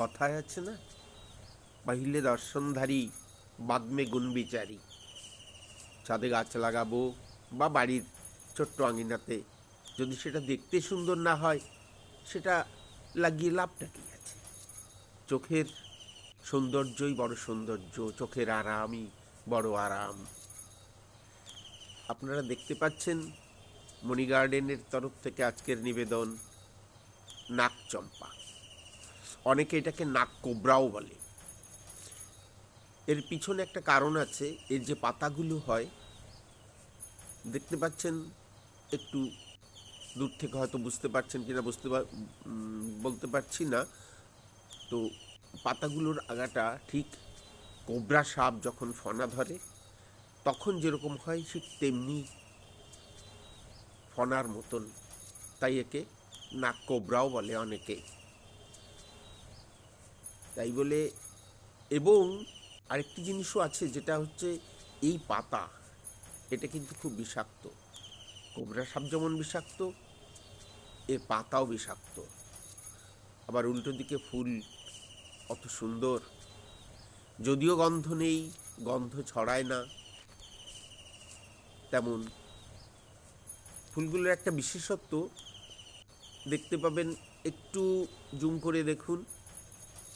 কথায় আছে না? পাহিলে দর্শনধারী, বাদমে গুণ বিচারী ছাদে গাছ লাগাবো বা বাড়ির ছোট্ট আঙিনাতে। যদি সেটা দেখতে সুন্দর না হয়, সেটা লাগিয়ে লাভটা কি আছে? চোখের সৌন্দর্যই বড় সৌন্দর্য, চোখের আরামই বড় আরাম। আপনারা দেখতে পাচ্ছেন মণি গার্ডেনের তরফ থেকে আজকের নিবেদন নাক চম্পা অনেকে এটাকে নাক কোবরাও বলে। এর পিছনে একটা কারণ আছে, এর যে পাতাগুলো হয়, দেখতে পাচ্ছেন, একটু দূর থেকে হয়তো বুঝতে পারছেন কিনা, বুঝতে পার- বলতে পারছি না। তো পাতাগুলোর আগাটা ঠিক কোবরা সাপ যখন ফনা ধরে, তখন যেরকম হয় ঠিক তেমনি ফনার মতন। তাই একে নাক কোবরাও বলে অনেকে। তাই বলে এবং আরেকটি জিনিসও আছে যেটা হচ্ছে এই পাতা, এটা কিন্তু খুব বিষাক্ত। কোবরা সাপ যেমন বিষাক্ত, এর পাতাও বিষাক্ত। আবার উল্টো দিকে ফুল অত সুন্দর, যদিও গন্ধ নেই, গন্ধ ছড়ায় না। তেমন ফুলগুলোর একটা বিশেষত্ব, দেখতে পাবেন, একটু জুম করে দেখুন।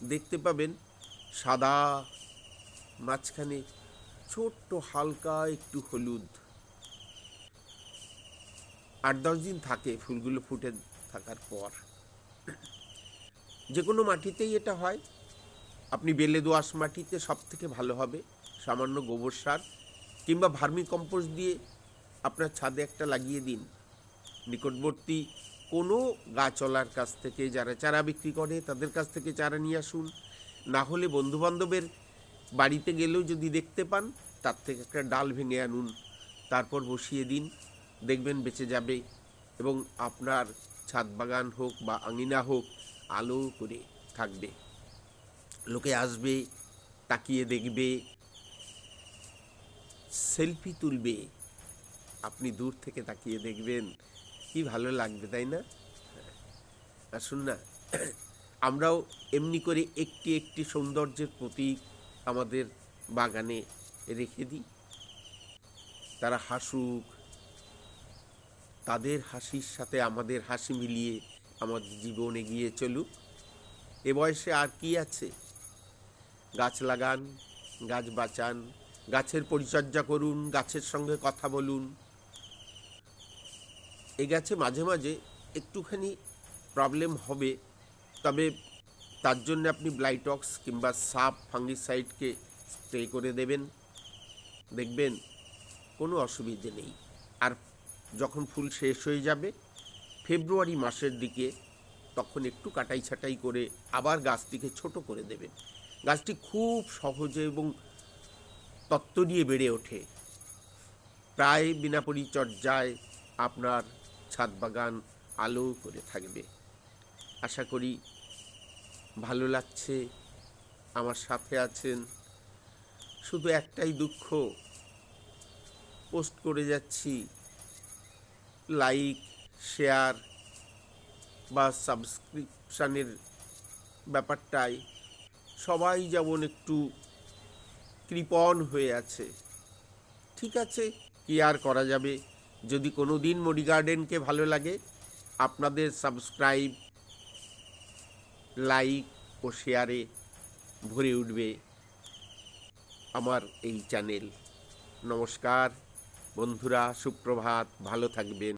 দেখতে পাবেন সাদা, মাঝখানে ছোট্ট হালকা একটু হলুদ। আট দশ দিন থাকে ফুলগুলো ফুটে থাকার পর। যে কোনো মাটিতেই এটা হয়। আপনি বেলে দোআঁশ মাটিতে সব থেকে ভালো হবে, সামান্য গোবর সার কিংবা ভার্মি কম্পোস্ট দিয়ে আপনার ছাদে একটা লাগিয়ে দিন। নিকটবর্তী কোনো গাছওয়ালার কাছ থেকে যারা চারা বিক্রি করে তাদের কাছ থেকে চারা নিয়ে আসুন। না হলে বন্ধুবান্ধবের বাড়িতে গেলেও যদি দেখতে পান, তার থেকে একটা ডাল ভেঙে আনুন। তারপর বসিয়ে দিন, দেখবেন বেঁচে যাবে এবং আপনার ছাদ বাগান হোক বা আঙিনা হোক, আলো করে থাকবে। লোকে আসবে, তাকিয়ে দেখবে, সেলফি তুলবে। আপনি দূর থেকে তাকিয়ে দেখবেন কি ভালো লাগবে, তাই না? হ্যাঁ। আসুন না, আমরাও এমনি করে একটি একটি সৌন্দর্যের প্রতীক আমাদের বাগানে রেখে দিই। তারা হাসুক, তাদের হাসির সাথে আমাদের হাসি মিলিয়ে আমাদের জীবন এগিয়ে চলুক। এ বয়সে আর কি আছে? গাছ লাগান, গাছ বাঁচান, গাছের পরিচর্যা করুন, গাছের সঙ্গে কথা বলুন এ গাছে মাঝে মাঝে, একটুখানি প্রবলেম হবে। তবে তার জন্য আপনি ব্লাইটক্স কিংবা সাপ ফাঙ্গিসাইডকে স্প্রে করে দেবেন। দেখবেন কোনো অসুবিধে নেই। আর যখন ফুল শেষ হয়ে যাবে ফেব্রুয়ারি মাসের দিকে তখন একটু কাটাই ছাটাই করে আবার গাছটিকে ছোট করে দেবেন। গাছটি খুব সহজে এবং তত্ত্ব নিয়ে বেড়ে ওঠে। প্রায় বিনা পরিচর্যায় আপনার ছাদ বাগান আলো করে থাকবে। আশা করি ভালো লাগছে, আমার সাথে আছেন। শুধু একটাই দুঃখ, পোস্ট করে যাচ্ছি, লাইক, শেয়ার বা সাবস্ক্রিপশানের ব্যাপারটায়। সবাই যেমন একটু কৃপণ হয়ে আছে। ঠিক আছে, কি আর করা যাবে? যদি কোনো দিন মডি গার্ডেনকে ভালো লাগে, আপনাদের সাবস্ক্রাইব, লাইক ও শেয়ারে ভরে উঠবে আমার এই চ্যানেল। নমস্কার বন্ধুরা, সুপ্রভাত, ভালো থাকবেন।